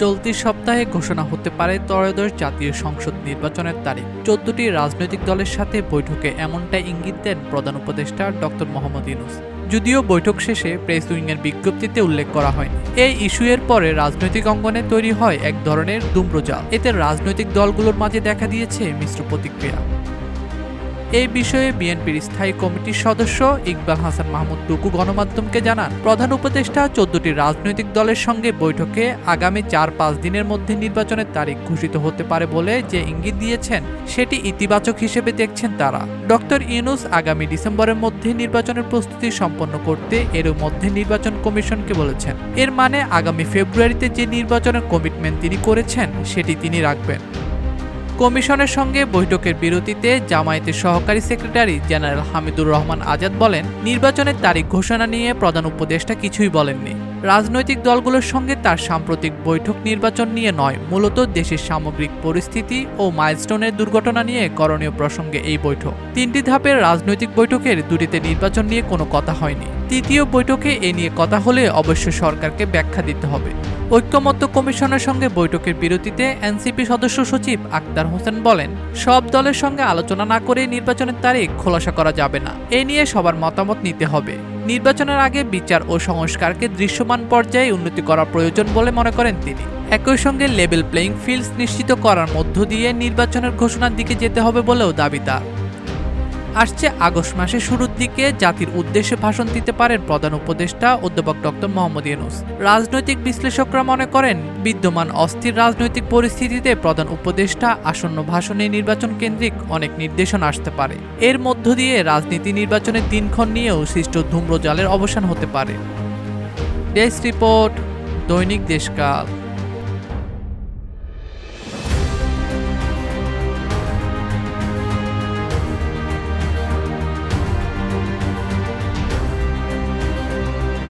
চলতি সপ্তাহে ঘোষণা হতে পারে ত্রয়োদশ জাতীয় সংসদ নির্বাচনের তারিখ। চোদ্দটি রাজনৈতিক দলের সাথে বৈঠকে এমনটাই ইঙ্গিত দেন প্রধান উপদেষ্টা ডক্টর মোহাম্মদ ইউনুস। যদিও বৈঠক শেষে প্রেস উইংয়ের বিজ্ঞপ্তিতে উল্লেখ করা হয়নি। এই ইস্যু এর পরে রাজনৈতিক অঙ্গনে তৈরি হয় এক ধরনের দুম্রজাল। এতে রাজনৈতিক দলগুলোর মাঝে দেখা দিয়েছে মিশ্র প্রতিক্রিয়া। এই বিষয়ে বিএনপির স্থায়ী কমিটির সদস্য ইকবাল হাসান মাহমুদ টুকু গণমাধ্যমকে জানান। প্রধান উপদেষ্টা চোদ্দটি রাজনৈতিক দলের সঙ্গে বৈঠকে আগামী চার পাঁচ দিনের মধ্যে নির্বাচনের তারিখ ঘোষিত হতে পারে বলে যে ইঙ্গিত দিয়েছেন, সেটি ইতিবাচক হিসেবে দেখছেন তারা। ডক্টর ইউনুস আগামী ডিসেম্বরের মধ্যে নির্বাচনের প্রস্তুতি সম্পন্ন করতে এর মধ্যে নির্বাচন কমিশনকে বলেছেন। এর মানে আগামী ফেব্রুয়ারিতে যে নির্বাচনের কমিটমেন্ট তিনি করেছেন, সেটি তিনি রাখবেন। কমিশনের সঙ্গে বৈঠকের বিরতিতে জামায়াতের সহকারী সেক্রেটারি জেনারেল হামিদুর রহমান আজাদ বলেন, নির্বাচনের তারিখ ঘোষণা নিয়ে প্রধান উপদেষ্টা কিছুই বলেননি। রাজনৈতিক দলগুলোর সঙ্গে তার সাম্প্রতিক বৈঠক নির্বাচন নিয়ে নয়, মূলত দেশের সামগ্রিক পরিস্থিতি ও মাইলস্টোনের দুর্ঘটনা নিয়ে করণীয় প্রসঙ্গে এই বৈঠক। তিনটি ধাপের রাজনৈতিক বৈঠকের দুটিতে নির্বাচন নিয়ে কোনো কথা হয়নি। তৃতীয় বৈঠকে এ নিয়ে কথা হলে অবশ্য সরকারকে ব্যাখ্যা দিতে হবে। ঐক্যমত্য কমিশনের সঙ্গে বৈঠকের বিরতিতে এনসিপি সদস্য সচিব আক্তার হোসেন বলেন, সব দলের সঙ্গে আলোচনা না করে নির্বাচনের তারিখ খোলাসা করা যাবে না। এ নিয়ে সবার মতামত নিতে হবে। নির্বাচনের আগে বিচার ও সংস্কারকে দৃশ্যমান পর্যায়ে উন্নতি করা প্রয়োজন বলে মনে করেন তিনি। একই সঙ্গে লেভেল প্লেইং ফিল্ডস নিশ্চিত করার মধ্য দিয়ে নির্বাচনের ঘোষণার দিকে যেতে হবে বলেও দাবি তার। আসছে আগস্ট মাসের শুরুর দিকে। জাতির উদ্দেশ্যে ভাষণ দিতে পারেন প্রধান উপদেষ্টা অধ্যাপক ডক্টর মোহাম্মদ ইউনুস। রাজনৈতিক বিশ্লেষকরা মনে করেন, বিদ্যমান অস্থির রাজনৈতিক পরিস্থিতিতে প্রধান উপদেষ্টা আসন্ন ভাষণে নির্বাচন কেন্দ্রিক অনেক নির্দেশনা আসতে পারে। এর মধ্য দিয়ে রাজনীতি নির্বাচনের দিনক্ষণ নিয়েও সৃষ্ট ধূম্রজালের অবসান হতে পারে। ডেস্ক রিপোর্ট, দৈনিক দেশকাল।